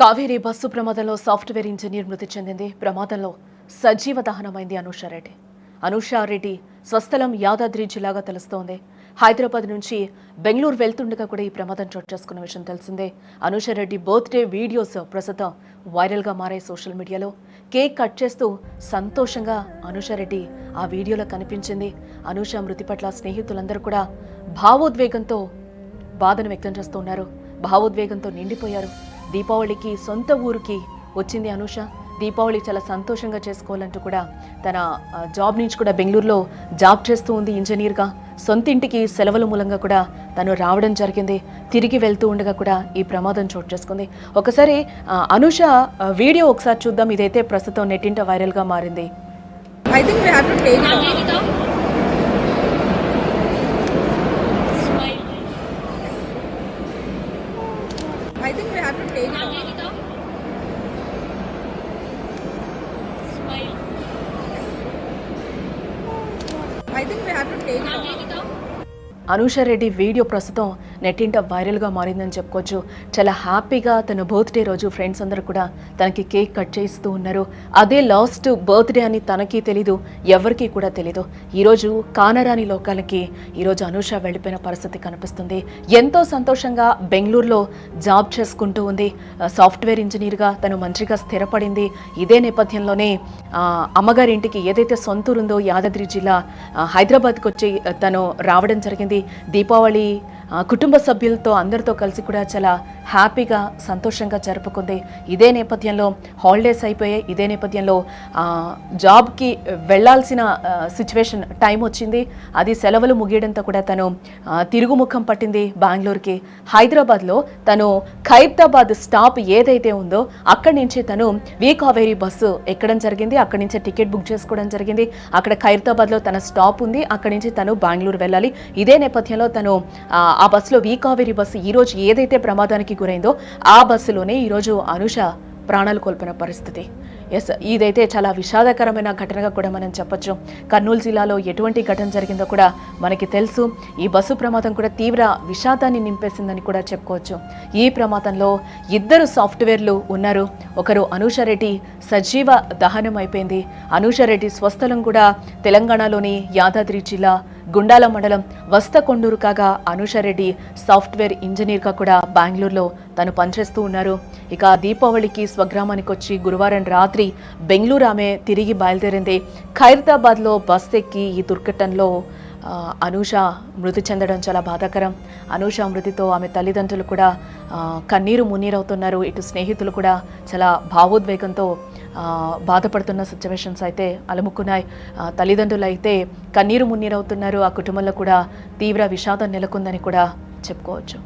Kaveri bus ప్రమాదంలో software engineer మృతి చెందింది. ప్రమాదంలో సజీవ దహనమైంది అనూషారెడ్డి అనూషారెడ్డి స్వస్థలం యాదాద్రి జిల్లాగా తెలుస్తోంది. హైదరాబాద్ నుంచి బెంగళూరు వెళ్తుండగా కూడా ఈ ప్రమాదం చోటు చేసుకున్న విషయం తెలిసిందే. అనూషారెడ్డి బర్త్డే వీడియోస్ ప్రస్తుతం వైరల్గా మారాయి సోషల్ మీడియాలో. కేక్ కట్ చేస్తూ సంతోషంగా అనూషారెడ్డి ఆ వీడియోలో కనిపించింది. అనూష మృతి పట్ల స్నేహితులందరూ కూడా భావోద్వేగంతో బాధను వ్యక్తం చేస్తున్నారు భావోద్వేగంతో నిండిపోయారు. దీపావళికి సొంత ఊరికి వచ్చింది అనూష. దీపావళి చాలా సంతోషంగా చేసుకోవాలంటూ కూడా తన జాబ్ నుంచి కూడా బెంగళూరులో జాబ్ చేస్తూ ఉంది ఇంజనీర్గా. సొంత ఇంటికి సెలవుల మూలంగా కూడా తను రావడం జరిగింది. తిరిగి వెళ్తూ ఉండగా కూడా ఈ ప్రమాదం చోటు చేసుకుంది. ఒకసారి అనూష వీడియో ఒకసారి చూద్దాం. ఇదైతే ప్రస్తుతం నెట్టింట వైరల్గా మారింది. I think అనూషారెడ్డి వీడియో ప్రస్తుతం నెట్టింట వైరల్గా మారిందని చెప్పుకోవచ్చు. చాలా హ్యాపీగా తన బర్త్డే రోజు ఫ్రెండ్స్ అందరూ కూడా తనకి కేక్ కట్ చేస్తూ ఉన్నారు. అదే లాస్ట్ బర్త్డే అని తనకి తెలీదు ఎవరికీ కూడా తెలీదు. ఈరోజు కానరాని లోకాలకి ఈరోజు అనూష వెళ్ళిపోయిన పరిస్థితి కనిపిస్తుంది. ఎంతో సంతోషంగా బెంగళూరులో జాబ్ చేసుకుంటూ ఉంది. సాఫ్ట్వేర్ ఇంజనీర్గా తను మంచిగా స్థిరపడింది. ఇదే నేపథ్యంలోనే అమ్మగారింటికి ఏదైతే సొంతూరు ఉందో యాదాద్రి జిల్లా హైదరాబాద్కి వచ్చి తను రావడం జరిగింది. దీపావళి కుటుంబ సభ్యులతో అందరితో కలిసి కూడా చాలా హ్యాపీగా సంతోషంగా జరుపుకుంది. ఇదే నేపథ్యంలో హాలిడేస్ అయిపోయాయి. ఇదే నేపథ్యంలో జాబ్కి వెళ్ళాల్సిన సిచ్యువేషన్ టైం వచ్చింది. అది సెలవులు ముగియడంతో కూడా తను తిరుగుముఖం పట్టింది బెంగళూరుకి. హైదరాబాద్లో తను ఖైరతాబాద్ స్టాప్ ఏదైతే ఉందో అక్కడి నుంచి తను వి కావేరీ బస్సు ఎక్కడం జరిగింది. అక్కడి నుంచి టికెట్ బుక్ చేసుకోవడం జరిగింది. అక్కడ ఖైరతాబాద్లో తన స్టాప్ ఉంది. అక్కడి నుంచి తను బెంగళూరు వెళ్ళాలి. ఇదే నేపథ్యంలో తను ఆ, బస్సులో వి కావేరీ బస్సు ఈరోజు ఏదైతే ప్రమాదానికి గురైందో ఆ బస్సులోనే ఈరోజు అనుష ప్రాణాలు కోల్పోయిన పరిస్థితి. ఎస్ ఇదైతే చాలా విషాదకరమైన ఘటనగా కూడా మనం చెప్పొచ్చు. కర్నూలు జిల్లాలో ఎటువంటి ఘటన జరిగిందో కూడా మనకి తెలుసు. ఈ బస్సు ప్రమాదం కూడా తీవ్ర విషాదాన్ని నింపేసిందని కూడా చెప్పుకోవచ్చు. ఈ ప్రమాదంలో ఇద్దరు సాఫ్ట్వేర్లు ఉన్నారు. ఒకరు అనూషారెడ్డి సజీవ దహనం అయిపోయింది. అనూషారెడ్డి స్వస్థలం కూడా తెలంగాణలోని యాదాద్రి జిల్లా గుండాల మండలం వస్తకొండూరు కాగా అనుషారెడ్డి సాఫ్ట్వేర్ ఇంజనీర్గా కూడా బెంగళూరులో తను పనిచేస్తూ ఉన్నారు. ఇక దీపావళికి స్వగ్రామానికి వచ్చి గురువారం రాత్రి బెంగళూరు ఆమె తిరిగి బయలుదేరింది. ఖైరతాబాద్లో బస్ ఎక్కి ఈ దుర్ఘటనలో అనూష మృతి చెందడం చాలా బాధాకరం. అనూష మృతితో ఆమె తల్లిదండ్రులు కూడా కన్నీరు మున్నీరవుతున్నారు. ఇటు స్నేహితులు కూడా చాలా భావోద్వేగంతో బాధపడుతున్న సిచ్యువేషన్స్ అయితే అలముకున్నాయి తల్లిదండ్రులు అయితే కన్నీరు మున్నీరవుతున్నారు. ఆ కుటుంబంలో కూడా తీవ్ర విషాదం నెలకొందని కూడా చెప్పుకోవచ్చు.